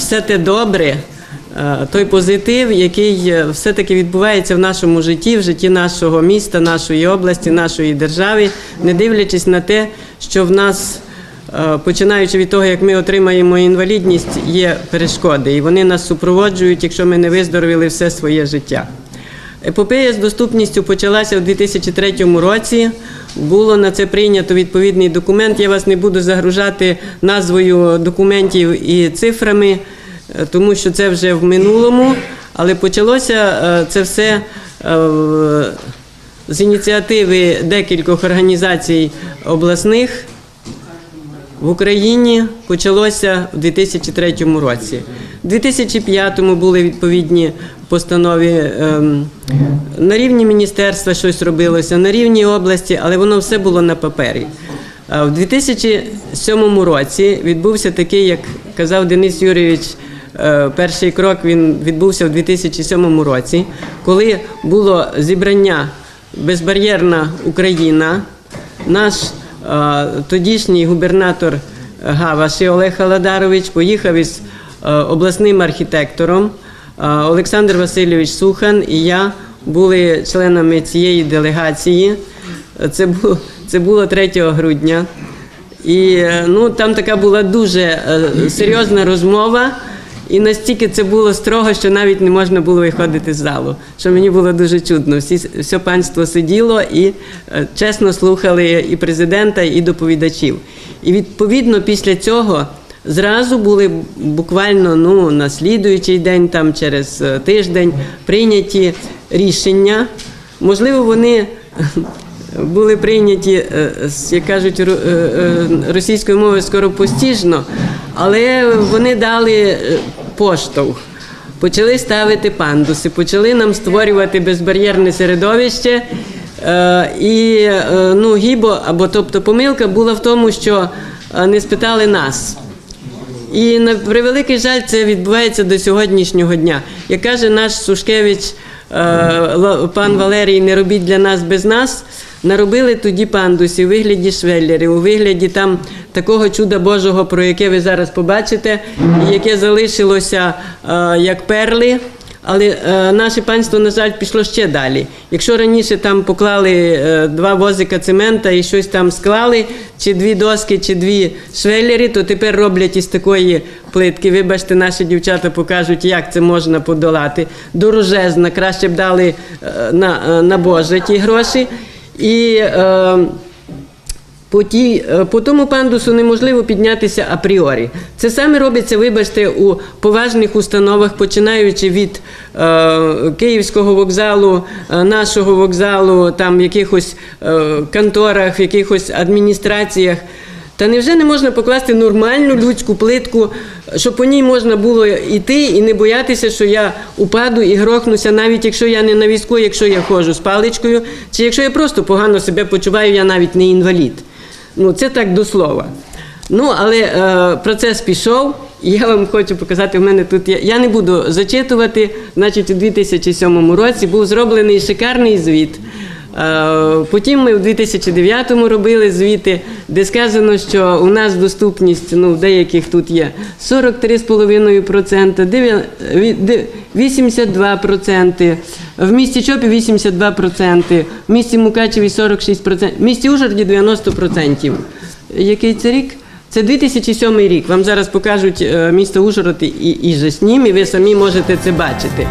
все те добре, е, той позитив, який е, все-таки відбувається в нашому житті, в житті нашого міста, нашої області, нашої держави, не дивлячись на те, що в нас. е, Починаючи від того, як ми отримаємо інвалідність, є перешкоди, і вони нас супроводжують, якщо ми не виздоровіли все своє життя. Епопея з доступністю почалася у 2003 році. Було на це прийнято відповідний документ. Я вас не буду загружати назвою документів і цифрами, е, тому що це вже в минулому. Але почалося е, це все е, з ініціативи декількох організацій обласних в Україні почалося в 2003 році. У 2005 були відповідні постанови. ем, На рівні міністерства щось робилося, на рівні області, але воно все було на папері. В 2007 році відбувся такий, як казав Денис Юрійович, е, перший крок він відбувся в 2007 році, коли було зібрання Безбар'єрна Україна. Наш е, тодішній губернатор Гаваші Олег Халадарович поїхав із е, обласним архітектором Олександр Васильович Сухан і я були членами цієї делегації. Це було, це було 3 грудня. І е, ну, там така була дуже е, серйозна розмова. І настільки це було строго, що навіть не можна було виходити з залу. Що мені було дуже чудно. Всі все панство сиділо і е, чесно слухали і президента, і доповідачів. І відповідно після цього зразу були буквально ну, на слідуючий день, там через е, тиждень, прийняті рішення. Можливо, вони були прийняті, е, як кажуть, е, е, російською мовою скоропостіжно, але вони дали е, поштовх. Почали ставити пандуси, почали нам створювати безбар'єрне середовище. Е, І е, ну, гібо, або тобто помилка була в тому, що е, не спитали нас. І на превеликий жаль, це відбувається до сьогоднішнього дня. Як каже наш Сушкевич, е, пан Валерій, не робіть для нас без нас. Наробили тоді пандусі у вигляді швеллерів, у вигляді там такого чуда Божого, про яке ви зараз побачите, яке залишилося е, як перли. Але е, наше панство, на жаль, пішло ще далі. Якщо раніше там поклали е, два возика цемента і щось там склали, чи дві доски, чи дві швеллери, то тепер роблять із такої плитки. Вибачте, наші дівчата покажуть, як це можна подолати. Дорожезна, краще б дали е, на, е, на Боже ті гроші. І е, по, ті, е, по тому пандусу неможливо піднятися апріорі. Це саме робиться, вибачте, у поважних установах, починаючи від е, Київського вокзалу, е, нашого вокзалу, там в якихось е, конторах, в якихось адміністраціях. Та невже не можна покласти нормальну людську плитку, щоб по ній можна було йти і не боятися, що я упаду і грохнуся, навіть якщо я не на візку, якщо я ходжу з паличкою, чи якщо я просто погано себе почуваю, я навіть не інвалід. Ну, це так до слова. Ну, але е, процес пішов, і я вам хочу показати, в мене тут є. Я не буду зачитувати. Значить, у 2007 році був зроблений шикарний звіт. Е, Потім ми в 2009 робили звіти, де сказано, що у нас доступність ну, деяких тут є 43,5%, дев'я- ві- де- 82%, в місті Чопі 82%, в місті Мукачеві 46%, в місті Ужгороді 90%. Який це рік? Це 2007 рік. Вам зараз покажуть е, місто Ужгород і, і Жаснім, і ви самі можете це бачити.